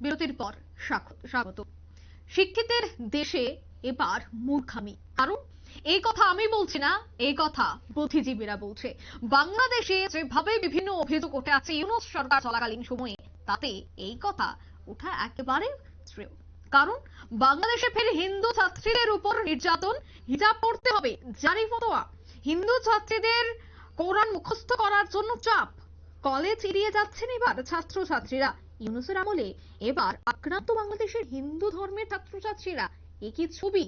বিরতির পর স্বাগত- শিক্ষিতের দেশে এবার মূর্খামি। কারণ এই কথা আমি বলছি না, এই কথা বুদ্ধিজীবীরা বলছে। বাংলাদেশে যেভাবে বিভিন্ন অভিযোগ উঠে আছে ইউনুস সরকার চলাকালীন সময়ে তাতে এই কথা ওঠা একেবারে শ্রেয়। কারণ বাংলাদেশে ফের হিন্দু ছাত্রীদের উপর নির্যাতন, হিজাব পড়তে হবে, জারি ফতোয়া। হিন্দু ছাত্রীদের কোরআন মুখস্থ করার জন্য চাপ। কলেজ এড়িয়ে যাচ্ছেন এবার ছাত্রছাত্রীরা। ইউনুসের আমলে এবার আক্রান্ত বাংলাদেশের হিন্দু ধর্মের ছাত্রছাত্রীরা একই ছবি।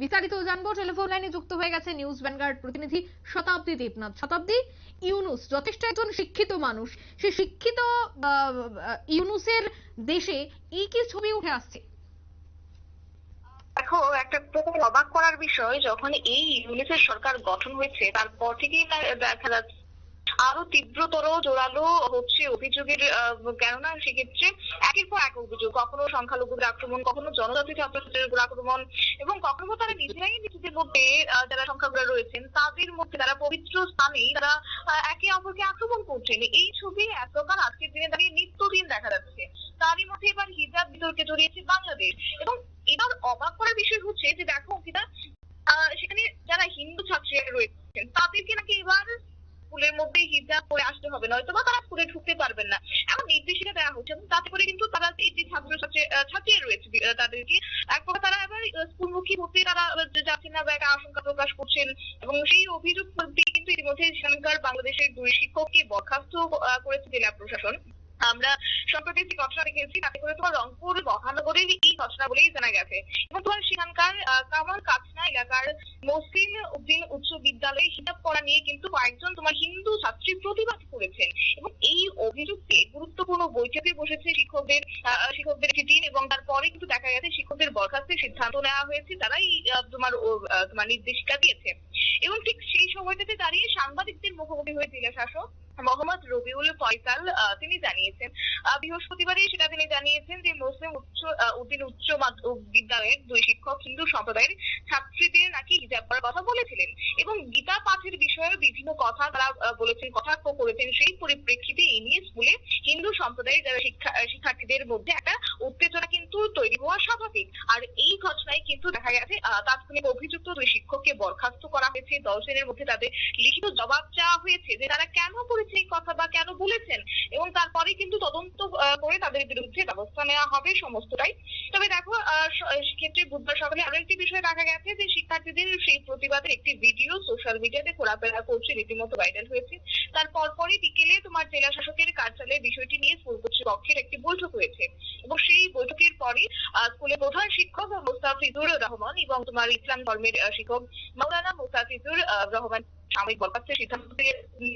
বিস্তারিত জানব টেলিফোন লাইনে যুক্ত হয়ে গেছে নিউজ ভ্যানগার্ড প্রতিনিধি শতাব্দী দেবনাথ। শতাব্দী, ইউনুস যথেষ্ট একজন শিক্ষিত মানুষ। সে শিক্ষিত ইউনুসের দেশে এই কি ছবি উঠে আসছে। দেখো, একটা প্রথম অবাক করার বিষয়, যখন এই ইউনিসেফ সরকার গঠন হয়েছে, তারপর থেকেই দেখা যাচ্ছে আরও তীব্রতর, জোরালো হচ্ছে অভিযোগের কেননা সেক্ষেত্রে একের পর এক অভিযোগ। কখনো সংখ্যালঘুদের আক্রমণ, কখনো জনজাতি ছাত্রছাত্রীদের উপর আক্রমণ এবং কখনো তারা নিজেরাই নিজেদের মধ্যে যারা সংখ্যাগুলো রয়েছেন, তাদের মধ্যে তারা পবিত্র স্থানেই তারা একে অপরকে আক্রমণ করছেন। এই ছবি এতকাল আজকের দিনে দাঁড়িয়ে নিত্যদিন দেখা যাচ্ছে। তারই মধ্যে এবার হিজাব বিতর্কে জড়িয়েছে বাংলাদেশ এবং এবার অবাক করার বিষয় হচ্ছে যে দেখো অঙ্কিতা সেখানে যারা হিন্দু ছাত্রীরা রয়েছেন, তাদেরকে নাকি এবার হিজাব পরে আসতে হবে নয়তো বা তারা স্কুলে ঢুকতে পারবেন না। এমন নির্দেশিকা দেওয়া হচ্ছে এবং তাতে করে কিন্তু তারা এই যে ছাত্র ছাত্রী ছাত্রীরা রয়েছে তাদেরকে। এক প্রকার তারা এবার স্কুলমুখী হতে তারা যাচ্ছেন না বা একটা আশঙ্কা প্রকাশ করছেন এবং সেই অভিযোগ কিন্তু ইতিমধ্যে সেখানকার বাংলাদেশের দুই শিক্ষককে বরখাস্ত করেছে জেলা প্রশাসন। আমরা সম্প্রতি একটি ঘটনা দেখেছি, তাতে করে তোমার রংপুর মহানগরের এই ঘটনা বলেই জানা গেছে। এবং তোমার সেখানকার কামাল কাছনা এলাকার মসলিন উদ্দিন উচ্চ বিদ্যালয়ে হিজাব পড়া নিয়ে কিন্তু কয়েকজন তোমার হিন্দু ছাত্রী প্রতিবাদ করেছেন। এবং এই অভিযোগকে গুরুত্বপূর্ণ বৈঠকে বসেছে শিক্ষকদের শিক্ষকদের একটি টিম এবং তারপরে কিন্তু দেখা গেছে শিক্ষকদের বরখাস্তের সিদ্ধান্ত নেওয়া হয়েছে, তারাই তোমার তোমার নির্দেশিকা দিয়েছে। এবং ঠিক সেই সময়টাতে দাঁড়িয়ে সাংবাদিকদের মুখোমুখি হয়ে জেলা শাসক মোহাম্মদ রবিউল ফয়সাল তিনি জানিয়েছেন বৃহস্পতিবারই সেটা তিনি জানিয়েছেন যে মুসলিম উচ্চ উদ্দিন উচ্চ বিদ্যালয়ের দুই শিক্ষক হিন্দু সম্প্রদায়ের ছাত্রীদের নাকি হিজাব কথা বলেছিলেন। এবং গীতা পাঠের বিষয়েও বিভিন্ন কথা তারা বলেছেন কটাক্ষ করেছেন। সেই পরিপ্রেক্ষিতে এই নিয়ে স্কুলে হিন্দু সম্প্রদায়ের যারা শিক্ষা, শিক্ষার্থীদের মধ্যে একটা উত্তেজনা কিন্তু তৈরি হওয়া স্বাভাবিক। আর এই ঘটনায় কিন্তু দেখা গেছে তাৎক্ষণিক অভিযুক্ত দুই শিক্ষককে বরখাস্ত করা হয়েছে। দশ দিনের মধ্যে তাদের লিখিত জবাব চাওয়া হয়েছে যে তারা কেন করেছে এই কথা বা কেন বলেছেন এবং তারপরে কিন্তু তদন্ত করে তাদের বিরুদ্ধে ব্যবস্থা নেওয়া হবে সমস্তটাই। তবে দেখো সেক্ষেত্রে বুধবার সকালে আরও একটি বিষয় দেখা গেছে যে শিক্ষার্থীদের সেই প্রতিবাদের একটি ভিডিও সোশ্যাল মিডিয়াতে ঘোরাফেরা করছে, রীতিমতো ভাইরাল হয়েছে। তার পরপরই বিকেলে তোমার জেলা শাসকের কার্যালয়ে বিষয়টি নিয়ে স্কুল কর্তৃপক্ষের একটি বৈঠক হয়েছে। এবং সেই বৈঠকের পরে স্কুলের প্রধান শিক্ষক মোস্তাফিজুর রহমান এবং তোমার ইসলাম ধর্মের শিক্ষক মৌলানা মোস্তাফিজুর রহমান সাময়িক বরখাস্তের সিদ্ধান্ত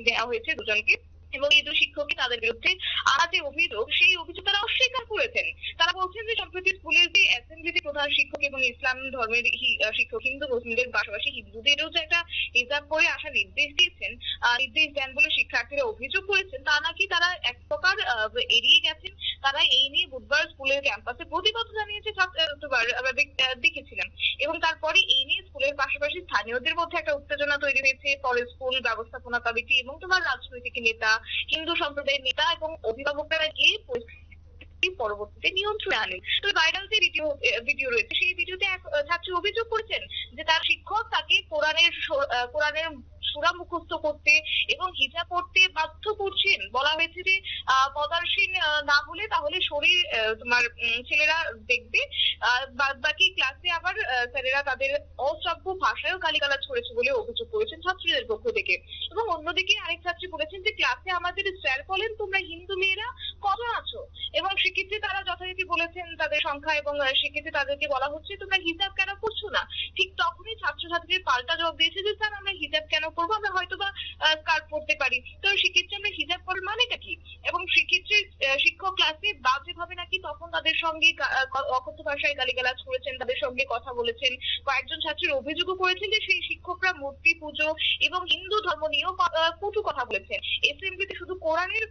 নেওয়া হয়েছে দুজনকে। এবং এই দুই শিক্ষকই তাদের বিরুদ্ধে আনা যে অভিযোগ, সেই অভিযোগ তারা অস্বীকার করেছেন তারা বলছেন যে সম্প্রতি স্কুলের যে শিক্ষক এবং ইসলাম ধর্মের শিক্ষক, হিন্দু, মুসলিমদের পাশাপাশি হিন্দুদেরও যে একটা হিজাব পরে আসার নির্দেশ দিয়েছেন নির্দেশ দেন বলে শিক্ষার্থীরা অভিযোগ করেছেন, তা নাকি তারা এক প্রকার এড়িয়ে গেছেন, তারা এই নিয়ে বুধবার স্কুলের ক্যাম্পাসে প্রতিবাদ জানিয়েছে দেখেছিলাম। এবং তারপরে এই নিয়ে স্কুলের পাশাপাশি স্থানীয়দের মধ্যে একটা উত্তেজনা তৈরি হয়েছে, পরে স্কুল ব্যবস্থাপনা কমিটি এবং তোমার রাজনৈতিক নেতা, হিন্দু সম্প্রদায়ের নেতা এবং অভিভাবকরা গিয়ে পরিস্থিতি পরবর্তীতে নিয়ন্ত্রণে আনেন। তো ভাইরাল যে ভিডিও ভিডিও রয়েছে সেই ভিডিওতে এক ছাত্রী অভিযোগ করেছেন যে তার শিক্ষক তাকে কোরআনের কোরআনের সুরা মুখস্থ করতে এবং হিজাব পড়তে বাধ্য করছেন। বলা হয়েছে যে আহ, পদার্সীন না হলে তাহলে শরীর তোমার ছেলেরা দেখবে। বাদ বাকি ক্লাসে আবার স্যারেরা তাদের অশ্রাব্য ভাষায়ও গালিগালাজ করেছে বলে অভিযোগ করেছেন ছাত্রীদের পক্ষ থেকে। এবং অন্যদিকে আরেক ছাত্রী বলেছেন যে ক্লাসে আমাদের স্যার বলেন তোমরা হিন্দু মেয়েরা কজন আছো? সেক্ষেত্রে তারা যথারীতি বলেছেন তাদের সংখ্যা এবং সেক্ষেত্রে তাদেরকে বলা হচ্ছে, তোমরা হিসাব কেন করছ না? ঠিক তখনই ছাত্রছাত্রীদের পাল্টা জবাব দিয়েছে যে, স্যার, আমরা হিজাব কেন করব? আমরা হয়তো বা স্কার্ট পড়তে পারি। তো সেক্ষেত্রে আমরা হিজাব করার মানেটা কি? এবং সেক্ষেত্রে শিক্ষক ক্লাসে বাজে ভাবে নাকি তখন তাদের সঙ্গে অকথ্য ভাষায় গালিগালাজ করেছেন, তাদের সঙ্গে কথা বলেছেন। কয়েকজন ছাত্রীর অভিযোগও করেছেন যে, সেই শিক্ষকরা মূর্তি পুজো এবং হিন্দু ধর্ম নিয়েও কটু কথা বলেছেন। এসএমপিতে শুধু কোরআনের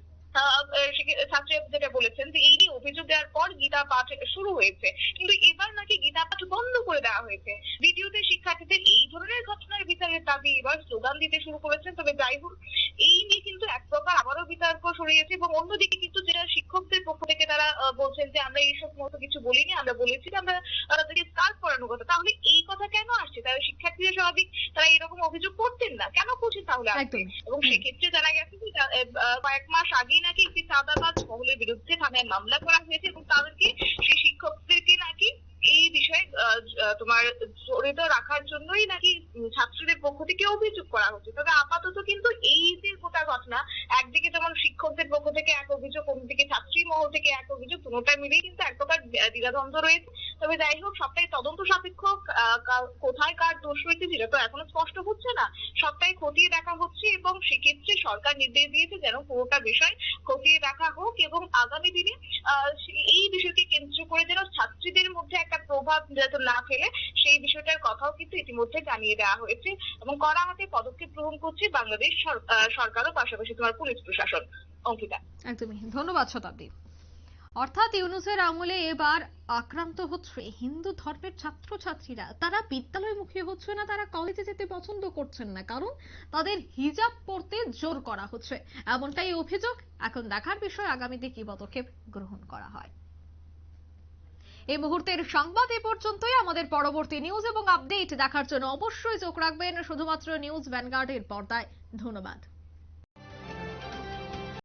ছাত্রী যেটা বলেছেন যে এই অভিযোগ দেওয়ার পর গীতা পাঠ শুরু হয়েছে, কিন্তু এবার নাকি গীতা পাঠ বন্ধ করে দেওয়া হয়েছে। ভিডিওতে শিক্ষার্থীদের এই ধরনের ঘটনার বিচারের দাবি এবার স্লোগান দিতে শুরু করেছেন তবে যাই হোক, এই নিয়ে কিন্তু এক প্রকার আবারও বিতর্ক সরিয়েছে এবং অন্যদিকে কিন্তু যেটা শিক্ষকদের পক্ষ থেকে তারা আহ, বলছেন যে আমরা এইসব মতো কিছু বলিনি আমরা বলেছি যে আমরা তাদেরকে স্কার্ফ পরানোর কথা। তাহলে এই কথা কেন আসছে? তাহলে শিক্ষার্থীরা স্বাভাবিক তারা এরকম অভিযোগ করতেন না। কেন করছেন তাহলে এবং সেক্ষেত্রে জানা গেছে যে কয়েক মাস আগেই নাকি একটি চাঁদাবাজ মহলের বিরুদ্ধে থানায় মামলা করা হয়েছে এবং তাদেরকে সেই শিক্ষকদেরকে নাকি এই বিষয়ে তোমার জড়িত রাখার জন্যই নাকি ছাত্রীদের পক্ষ থেকে অভিযোগ করা হচ্ছে। তবে আপাতত কিন্তু এই যে গোটা ঘটনা একদিকে যেমন থেকে এক অভিযোগ অন্যদিকে ছাত্রী মহল থেকে এক অভিযোগ দুটোটা মিলেই কিন্তু এক প্রকার দ্বিধা- দ্বিধাদ্বন্দ্ব রয়েছে। তবে যাই হোক, সবটাই তদন্ত সাপেক্ষ কোথায় কার দোষ রয়েছে সেটা তো এখনও স্পষ্ট হচ্ছে না। সবটাই খতিয়ে দেখা হচ্ছে এবং সেক্ষেত্রে সরকার নির্দেশ দিয়েছে যেন পুরোটা বিষয় খতিয়ে দেখা হোক এবং আগামী দিনে এই বিষয়কে কেন্দ্র করে যেন ছাত্রীদের মধ্যে একটা প্রভাব যাতে না ফেলে, সেই বিষয়টার কথাও কিন্তু ইতিমধ্যে জানিয়ে দেওয়া হয়েছে এবং কড়া হাতে পদক্ষেপ গ্রহণ করছে বাংলাদেশ সরকারও, পাশাপাশি তোমার পুলিশ প্রশাসন। অঙ্কিতা একদমই। ধন্যবাদ, শতাব্দী। অর্থাৎ ইউনুসের আমলে এবার আক্রান্ত হচ্ছে হিন্দু ধর্মের ছাত্রছাত্রীরা। তারা বিদ্যালয়মুখী হচ্ছে না, তারা কলেজে যেতে পছন্দ করছেন না। কারণ তাদের হিজাব পড়তে জোর করা হচ্ছে। এমনটাই অভিযোগ এখন দেখার বিষয় আগামীতে কি পদক্ষেপ গ্রহণ করা হয়। এই মুহূর্তের সংবাদ এ পর্যন্তই। আমাদের পরবর্তী নিউজ এবং আপডেট দেখার জন্য অবশ্যই চোখ রাখবেন। শুধুমাত্র নিউজ ভ্যানগার্ডের পর্দায়। ধন্যবাদ।